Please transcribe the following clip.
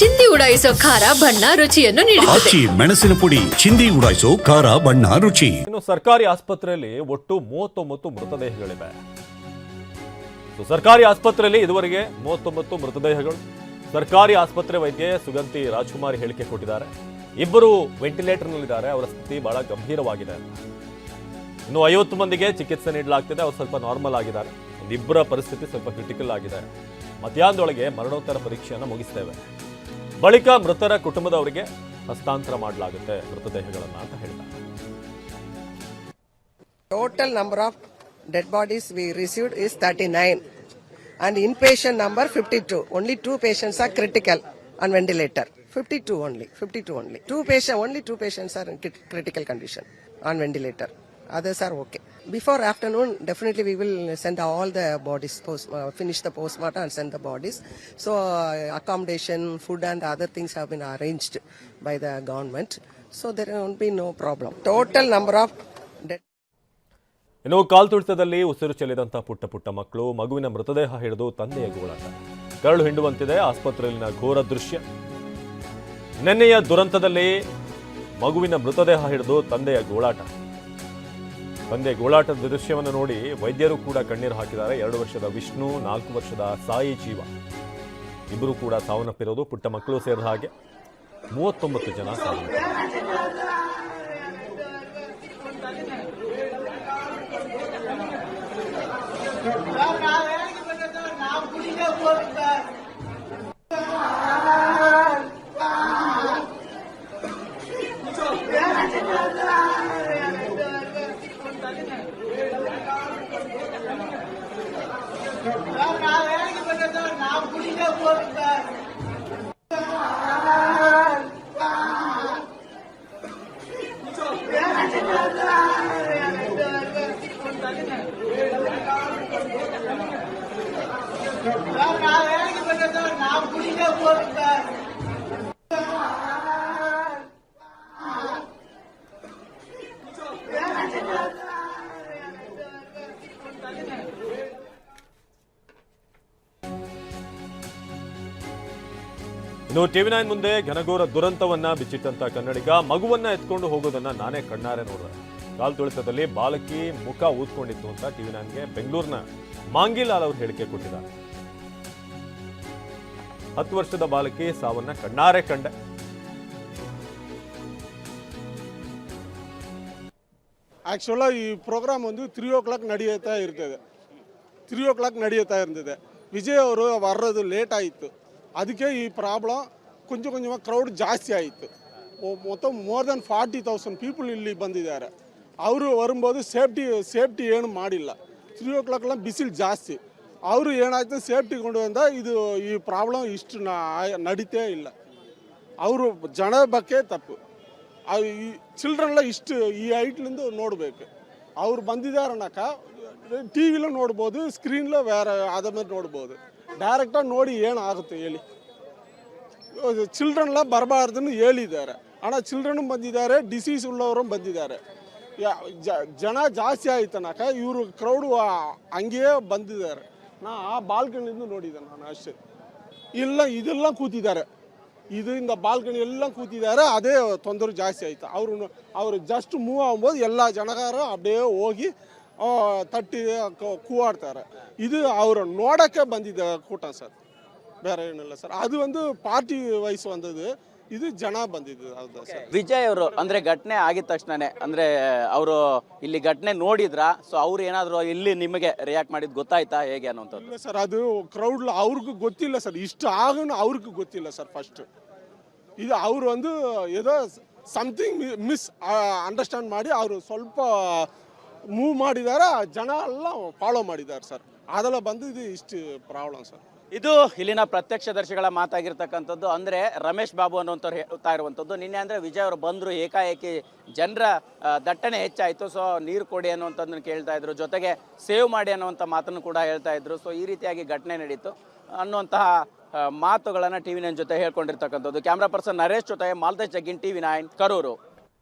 ಚಿಂದಿ ಉಡಾಯಿಸೋ ಖಾರ ಬಣ್ಣ ರುಚಿಯನ್ನು ನೀಡುತ್ತದೆ. ಆಚಿ ಮೆಣಸಿನ ಪುಡಿ ಚಿಂದಿ ಉಡಾಯಿಸೋ ಖಾರ ಬಣ್ಣ ರುಚಿ. ಇನ್ನು ಸರ್ಕಾರಿ ಆಸ್ಪತ್ರೆಯಲ್ಲಿ ಒಟ್ಟು ಮೂವತ್ತೊಂಬತ್ತು ಮೃತದೇಹಗಳಿವೆ. ಸೊ ಸರ್ಕಾರಿ ಆಸ್ಪತ್ರೆಯಲ್ಲಿ ಇದುವರೆಗೆ ಮೂವತ್ತೊಂಬತ್ತು ಮೃತದೇಹಗಳು. ಸರ್ಕಾರಿ ಆಸ್ಪತ್ರೆ ವೈದ್ಯೆ ಸುಗಂತಿ ರಾಜ್ಕುಮಾರ್ ಹೇಳಿಕೆ ಕೊಟ್ಟಿದ್ದಾರೆ. ಇಬ್ಬರು ವೆಂಟಿಲೇಟರ್ನಲ್ಲಿದ್ದಾರೆ. ಅವರ ಸ್ಥಿತಿ ಬಹಳ ಗಂಭೀರವಾಗಿದೆ. ಇನ್ನು ಐವತ್ತು ಮಂದಿಗೆ ಚಿಕಿತ್ಸೆ ನೀಡಲಾಗ್ತಿದೆ. ಅವರು ಸ್ವಲ್ಪ ನಾರ್ಮಲ್ ಆಗಿದ್ದಾರೆ. ಒಂದಿಬ್ಬರ ಪರಿಸ್ಥಿತಿ ಸ್ವಲ್ಪ ಕ್ರಿಟಿಕಲ್ ಆಗಿದೆ. ಮಧ್ಯಾಹ್ನದೊಳಗೆ ಮರಣೋತ್ತರ ಪರೀಕ್ಷೆಯನ್ನು ಮುಗಿಸ್ತೇವೆ. ಬಳಿಕ ಮೃತರ ಕುಟುಂಬದವರಿಗೆ ಹಸ್ತಾಂತರ ಮಾಡಲಾಗುತ್ತೆ ಮೃತದೇಹಗಳನ್ನು ಅಂತ ಹೇಳಿದ total number of dead bodies we received is thirty nine and in patient number fifty two only two patients are critical on ventilator fifty two only fifty two only two patient only two patients are critical condition on ventilator others are okay before afternoon definitely we will send all the bodies post finish the post mortem and send the bodies so accommodation food and other things have been arranged by the government so there will be no problem total number of dead ಇನ್ನು ಕಾಲ್ ತುಳಿತದಲ್ಲಿ ಉಸಿರು ಚೆಲ್ಲಿದಂಥ ಪುಟ್ಟ ಪುಟ್ಟ ಮಕ್ಕಳು ಮಗುವಿನ ಮೃತದೇಹ ಹಿಡಿದು ತಂದೆಯ ಗೋಳಾಟ. ಕರಳು ಹಿಂಡುವಂತಿದೆ, ಆಸ್ಪತ್ರೆಯಲ್ಲಿನ ಘೋರ ದೃಶ್ಯ. ನೆನ್ನೆಯ ದುರಂತದಲ್ಲಿ ಮಗುವಿನ ಮೃತದೇಹ ಹಿಡಿದು ತಂದೆಯ ಗೋಳಾಟ. ತಂದೆ ಗೋಳಾಟದ ದೃಶ್ಯವನ್ನು ನೋಡಿ ವೈದ್ಯರು ಕೂಡ ಕಣ್ಣೀರು ಹಾಕಿದ್ದಾರೆ ಎರಡು ವರ್ಷದ ವಿಷ್ಣು ನಾಲ್ಕು ವರ್ಷದ ಸಾಯಿ ಜೀವ ಇಬ್ಬರು ಕೂಡ ಸಾವನ್ನಪ್ಪಿರೋದು ಪುಟ್ಟ ಮಕ್ಕಳು ಸೇರಿದ ಹಾಗೆ ಮೂವತ್ತೊಂಬತ್ತು ಜನ Oh, ಇನ್ನು ಟಿವಿ ನೈನ್ ಮುಂದೆ ಘನಘೋರ ದುರಂತವನ್ನ ಬಿಚ್ಚಿಟ್ಟಂತ ಕನ್ನಡಿಗ ಮಗುವನ್ನ ಎತ್ಕೊಂಡು ಹೋಗೋದನ್ನ ನಾನೇ ಕಣ್ಣಾರೆ ನೋಡಿದೆ. ಕಾಲು ತುಳಿತದಲ್ಲಿ ಬಾಲಕಿ ಮುಖ ಊದ್ಕೊಂಡಿತ್ತು ಅಂತ ಟಿವಿ ನೈನ್ಗೆ ಬೆಂಗಳೂರಿನ ಮಾಂಗಿಲಾಲ್ ಅವರು ಹೇಳಿಕೆ ಕೊಟ್ಟಿದ್ದಾರೆ. ಹತ್ತು ವರ್ಷದ ಬಾಲಕಿ ಸಾವನ್ನ ಕಣ್ಣಾರೆ ಕಂಡೆ. ಆ್ಯಕ್ಚುಲಾಗಿ ಈ ಪ್ರೋಗ್ರಾಮ್ ಒಂದು ತ್ರೀ ಓ ಕ್ಲಾಕ್ ನಡೆಯುತ್ತಾ ಇರ್ತದೆ. ತ್ರೀ ಓ ಕ್ಲಾಕ್ ನಡೆಯುತ್ತಾ ಇರ್ತದೆ. ವಿಜಯ್ ಅವರು ಬರೋದು ಲೇಟ್ ಆಯಿತು. ಅದಕ್ಕೆ ಈ ಪ್ರಾಬ್ಲಮ್ ಕೊಂಚ ಕೊಂಚವಾಗಿ ಕ್ರೌಡ್ ಜಾಸ್ತಿ ಆಯಿತು ಮೊತ್ತ more than forty thousand people ಇಲ್ಲಿ ಬಂದಿದ್ದಾರೆ ಅವರು ಬರಂಬೋದು ಸೇಫ್ಟಿ ಸೇಫ್ಟಿ ಏನು ಮಾಡಿಲ್ಲ ತ್ರೀ ಓ ಕ್ಲಾಕ್ಲ ಬಿಸಿಲು ಜಾಸ್ತಿ ಅವರು ಏನಾಯ್ತು ಸೇಫ್ಟಿ ಕೊಂಡು ಬಂದ ಇದು ಈ ಪ್ರಾಬ್ಲಮ್ ಇಷ್ಟು ನಡೀತೇ ಇಲ್ಲ ಅವರು ಜನ ಬಗ್ಗೆ ತಪ್ಪು ಈ ಚಿಲ್ಡ್ರನ್ಲ ಇಷ್ಟು ಈ ಹೈಟ್ಲಿಂದ ನೋಡಬೇಕು ಅವ್ರು ಬಂದಿದ್ದಾರನ್ನಕ ಟಿ ವಿಲೂ ನೋಡ್ಬೋದು ಸ್ಕ್ರೀನ್ಲ ವೇರ ಅದ ಮೇಲೆ ನೋಡ್ಬೋದು ಡೈರೆಕ್ಟಾಗಿ ನೋಡಿ ಏನಾಗುತ್ತೆ ಹೇಳಿ. ಚಿಲ್ಡ್ರನ್ಲ ಬರಬಾರ್ದನ್ನು ಹೇಳಿದ್ದಾರೆ. ಹಣ ಚಿಲ್ಡ್ರನ್ ಬಂದಿದ್ದಾರೆ ಡಿಸೀಸ್ ಉಳ್ಳವರು ಬಂದಿದ್ದಾರೆ. ಜನ ಜಾಸ್ತಿ ಆಯ್ತನಕ ಇವರು ಕ್ರೌಡು ಹಂಗೆಯೇ ಬಂದಿದ್ದಾರೆ. ನಾ ಆ ಬಾಲ್ಕನಿಂದ ನೋಡಿದೆ ನಾನು ಅಷ್ಟೇ. ಇಲ್ಲ, ಇದೆಲ್ಲ ಕೂತಿದ್ದಾರೆ. ಇದರಿಂದ ಬಾಲ್ಕನಿ ಎಲ್ಲ ಕೂತಿದ್ದಾರೆ, ಅದೇ ತೊಂದರೆ ಜಾಸ್ತಿ ಆಯ್ತು. ಅವರು ಅವರು ಜಸ್ಟ್ ಮೂವ್ ಆಗ್ಬೋದು ಎಲ್ಲ ಜನಗಾರ ಅಪ್ಡೇ ಹೋಗಿ ತಟ್ಟಿ ಕೂವಾಡ್ತಾರೆ. ಇದು ಅವರು ನೋಡೋಕ್ಕೆ ಬಂದಿದ್ದ ಕೂಟ ಸರ್. ಬೇರೆ ಏನಿಲ್ಲ ಸರ್. ಅದು ಒಂದು ಪಾರ್ಟಿ ವಯಸ್ಸು ಬಂದದ್ದು. ಇದು ಜನ ಬಂದಿದ್ದು ಹೌದಾ ಸರ್? ವಿಜಯ್ ಅವರು ಅಂದ್ರೆ ಘಟನೆ ಆಗಿದ ತಕ್ಷಣನೇ ಅಂದ್ರೆ ಅವರು ಇಲ್ಲಿ ಘಟನೆ ನೋಡಿದ್ರ? ಸೊ ಅವ್ರು ಏನಾದ್ರು ಇಲ್ಲಿ ನಿಮಗೆ ರಿಯಾಕ್ಟ್ ಮಾಡಿದ್ ಗೊತ್ತಾಯ್ತಾ? ಹೇಗೆ ಅನ್ನೋಂಥದ್ದು ಸರ್ ಅದು ಕ್ರೌಡ್ ಅವ್ರಿಗೂ ಗೊತ್ತಿಲ್ಲ ಸರ್. ಇಷ್ಟು ಆಗೋನು ಅವ್ರಿಗೂ ಗೊತ್ತಿಲ್ಲ ಸರ್ ಫಸ್ಟ್ ಇದು ಅವರು ಒಂದು ಏದೋ ಸಮಥಿಂಗ್ ಮಿಸ್ ಅಂಡರ್ಸ್ಟ್ಯಾಂಡ್ ಮಾಡಿ ಅವರು ಸ್ವಲ್ಪ ಮೂವ್ ಮಾಡಿದ್ದಾರೆ ಜನ ಎಲ್ಲ ಫಾಲೋ ಮಾಡಿದ್ದಾರೆ ಸರ್ ಅದೆಲ್ಲ ಬಂದು ಇದು ಇಷ್ಟು ಪ್ರಾಬ್ಲಮ್ ಸರ್ ಇದು ಇಲ್ಲಿನ ಪ್ರತ್ಯಕ್ಷದರ್ಶಿಗಳ ಮಾತಾಗಿರ್ತಕ್ಕಂಥದ್ದು. ಅಂದ್ರೆ ರಮೇಶ್ ಬಾಬು ಅನ್ನುವಂಥವ್ರು ಹೇಳ್ತಾ ಇರುವಂಥದ್ದು. ನಿನ್ನೆ ಅಂದ್ರೆ ವಿಜಯ್ ಅವರು ಬಂದ್ರು ಏಕಾಏಕಿ ಜನರ ದಟ್ಟಣೆ ಹೆಚ್ಚಾಯಿತು. ಸೊ ನೀರು ಕೊಡಿ ಅನ್ನುವಂಥದ್ದನ್ನು ಕೇಳ್ತಾ ಇದ್ರು. ಜೊತೆಗೆ ಸೇವ್ ಮಾಡಿ ಅನ್ನುವಂಥ ಮಾತನ್ನು ಕೂಡ ಹೇಳ್ತಾ ಇದ್ರು. ಸೊ ಈ ರೀತಿಯಾಗಿ ಘಟನೆ ನಡೀತು. ಅನ್ನುವಂತಹ ಮಾತುಗಳನ್ನು ಟಿವಿ ನೈನ್ ಜೊತೆ ಹೇಳ್ಕೊಂಡಿರ್ತಕ್ಕಂಥದ್ದು. ಕ್ಯಾಮ್ರಾ ಪರ್ಸನ್ ನರೇಶ್ ಜೊತೆ ಮಾಲ್ತೇಶ್ ಜಗ್ಗಿನ್ ಟಿವಿ ನೈನ್ ಕರೂರು.